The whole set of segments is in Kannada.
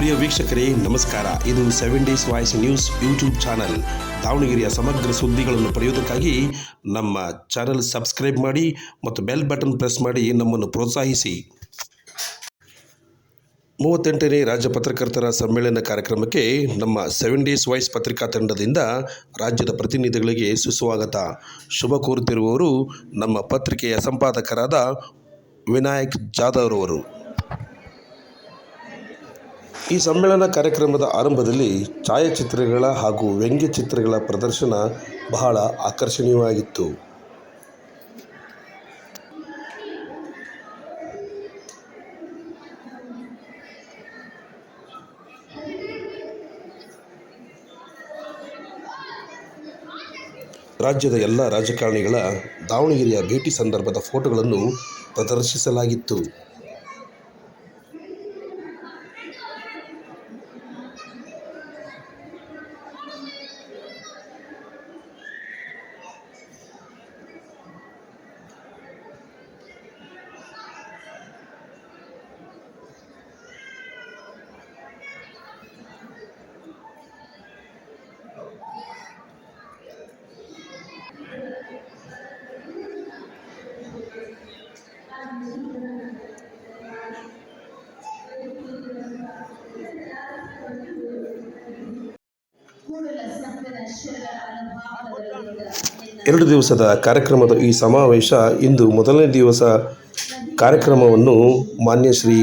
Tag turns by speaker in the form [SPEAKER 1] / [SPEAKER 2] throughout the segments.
[SPEAKER 1] ವೀಕ್ಷಕರೇ, ನಮಸ್ಕಾರ. ಇದು seven days voice news YouTube channel ದಾವಣಗೆರೆಯ ಸಮಗ್ರ ಸುದ್ದಿಗಳನ್ನು ಪಡೆಯುವುದಕ್ಕಾಗಿ ನಮ್ಮ ಚಾನಲ್ ಸಬ್ಸ್ಕ್ರೈಬ್ ಮಾಡಿ ಮತ್ತು ಬೆಲ್ ಬಟನ್ ಪ್ರೆಸ್ ಮಾಡಿ ನಮ್ಮನ್ನು ಪ್ರೋತ್ಸಾಹಿಸಿ. ಮೂವತ್ತೆಂಟನೇ ರಾಜ್ಯ ಪತ್ರಕರ್ತರ ಸಮ್ಮೇಳನ ಕಾರ್ಯಕ್ರಮಕ್ಕೆ ನಮ್ಮ ಸೆವೆನ್ ಡೇಸ್ ವಾಯ್ಸ್ ಪತ್ರಿಕಾ ತಂಡದಿಂದ ರಾಜ್ಯದ ಪ್ರತಿನಿಧಿಗಳಿಗೆ ಸುಸ್ವಾಗತ. ಶುಭ ಕೋರುತ್ತಿರುವವರು ನಮ್ಮ ಪತ್ರಿಕೆಯ ಸಂಪಾದಕರಾದ ವಿನಾಯಕ್ ಜಾಧವ್ರವರು ಈ ಸಮ್ಮೇಳನ ಕಾರ್ಯಕ್ರಮದ ಆರಂಭದಲ್ಲಿ ಛಾಯಾಚಿತ್ರಗಳ ಹಾಗೂ ವ್ಯಂಗ್ಯಚಿತ್ರಗಳ ಪ್ರದರ್ಶನ ಬಹಳ ಆಕರ್ಷಣೀಯವಾಗಿತ್ತು. ರಾಜ್ಯದ ಎಲ್ಲ ರಾಜಕಾರಣಿಗಳ ದಾವಣಗೆರೆಯ ಭೇಟಿ ಸಂದರ್ಭದ ಫೋಟೋಗಳನ್ನು ಪ್ರದರ್ಶಿಸಲಾಗಿತ್ತು. ಎರಡು ದಿವಸದ ಕಾರ್ಯಕ್ರಮದ ಈ ಸಮಾವೇಶ ಇಂದು ಮೊದಲನೇ ದಿವಸ ಕಾರ್ಯಕ್ರಮವನ್ನು ಮಾನ್ಯ ಶ್ರೀ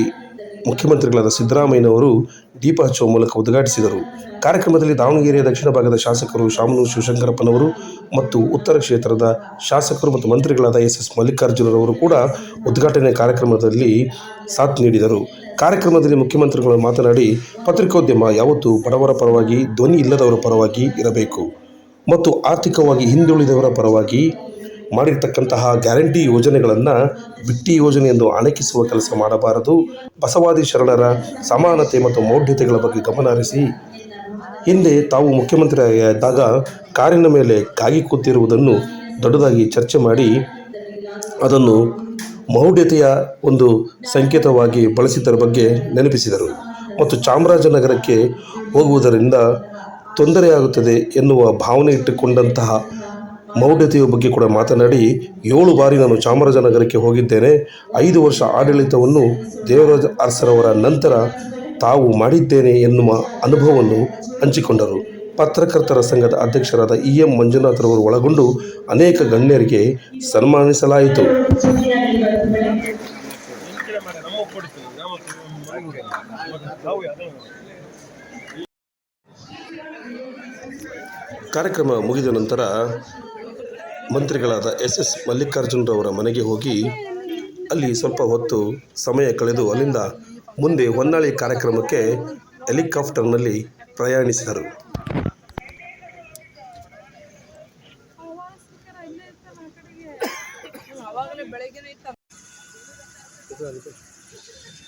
[SPEAKER 1] ಮುಖ್ಯಮಂತ್ರಿಗಳಾದ ಸಿದ್ದರಾಮಯ್ಯನವರು ದೀಪ ಹಚ್ಚುವ ಮೂಲಕ ಉದ್ಘಾಟಿಸಿದರು. ಕಾರ್ಯಕ್ರಮದಲ್ಲಿ ದಾವಣಗೆರೆಯ ದಕ್ಷಿಣ ಭಾಗದ ಶಾಸಕರು ಶಾಮನು ಶಿವಶಂಕರಪ್ಪನವರು ಮತ್ತು ಉತ್ತರ ಕ್ಷೇತ್ರದ ಶಾಸಕರು ಮತ್ತು ಮಂತ್ರಿಗಳಾದ ಎಸ್ ಎಸ್ ಮಲ್ಲಿಕಾರ್ಜುನರವರು ಕೂಡ ಉದ್ಘಾಟನೆ ಕಾರ್ಯಕ್ರಮದಲ್ಲಿ ಸಾಥ್ ನೀಡಿದರು. ಕಾರ್ಯಕ್ರಮದಲ್ಲಿ ಮುಖ್ಯಮಂತ್ರಿಗಳು ಮಾತನಾಡಿ, ಪತ್ರಿಕೋದ್ಯಮ ಯಾವತ್ತೂ ಬಡವರ ಪರವಾಗಿ, ಧ್ವನಿ ಇಲ್ಲದವರ ಪರವಾಗಿ ಇರಬೇಕು. ಮತ್ತು ಆರ್ಥಿಕವಾಗಿ ಹಿಂದುಳಿದವರ ಪರವಾಗಿ ಮಾಡಿರ್ತಕ್ಕಂತಹ ಗ್ಯಾರಂಟಿ ಯೋಜನೆಗಳನ್ನು ಬಿಟ್ಟಿ ಯೋಜನೆ ಎಂದು ಅಣಕಿಸುವ ಕೆಲಸ ಮಾಡಬಾರದು. ಬಸವಾದಿ ಶರಣರ ಸಮಾನತೆ ಮತ್ತು ಮೌಢ್ಯತೆಗಳ ಬಗ್ಗೆ ಗಮನ ಹರಿಸಿ. ಹಿಂದೆ ತಾವು ಮುಖ್ಯಮಂತ್ರಿಯಾಗಿದ್ದಾಗ ಕಾರಿನ ಮೇಲೆ ಕಾಗಿ ಕೂತಿರುವುದನ್ನು ದೊಡ್ಡದಾಗಿ ಚರ್ಚೆ ಮಾಡಿ, ಅದನ್ನು ಮೌಢ್ಯತೆಯ ಒಂದು ಸಂಕೇತವಾಗಿ ಬಳಸಿದ್ದರ ಬಗ್ಗೆ ನೆನಪಿಸಿದರು. ಮತ್ತು ಚಾಮರಾಜನಗರಕ್ಕೆ ಹೋಗುವುದರಿಂದ ತೊಂದರೆಯಾಗುತ್ತದೆ ಎನ್ನುವ ಭಾವನೆ ಇಟ್ಟುಕೊಂಡಂತಹ ಮೌಢ್ಯತೆಯ ಬಗ್ಗೆ ಕೂಡ ಮಾತನಾಡಿ, ಏಳು ಬಾರಿ ನಾನು ಚಾಮರಾಜನಗರಕ್ಕೆ ಹೋಗಿದ್ದೇನೆ. ಐದು ವರ್ಷ ಆಡಳಿತವನ್ನು ದೇವರಾಜ ಅರಸರವರ ನಂತರ ತಾವು ಮಾಡಿದ್ದೇನೆ ಎನ್ನುವ ಅನುಭವವನ್ನು ಹಂಚಿಕೊಂಡರು. ಪತ್ರಕರ್ತರ ಸಂಘದ ಅಧ್ಯಕ್ಷರಾದ ಇ ಎಂ ಮಂಜುನಾಥರವರು ಒಳಗೊಂಡು ಅನೇಕ ಗಣ್ಯರಿಗೆ ಸನ್ಮಾನಿಸಲಾಯಿತು. ಕಾರ್ಯಕ್ರಮ ಮುಗಿದ ನಂತರ ಮಂತ್ರಿಗಳಾದ ಎಸ್ ಎಸ್ ಮಲ್ಲಿಕಾರ್ಜುನರವರ ಮನೆಗೆ ಹೋಗಿ ಅಲ್ಲಿ ಸ್ವಲ್ಪ ಹೊತ್ತು ಸಮಯ ಕಳೆದು ಅಲ್ಲಿಂದ ಮುಂದೆ ಹೊನ್ನಾಳಿ ಕಾರ್ಯಕ್ರಮಕ್ಕೆ ಹೆಲಿಕಾಪ್ಟರ್ನಲ್ಲಿ ಪ್ರಯಾಣಿಸಿದರು.
[SPEAKER 2] ことができる。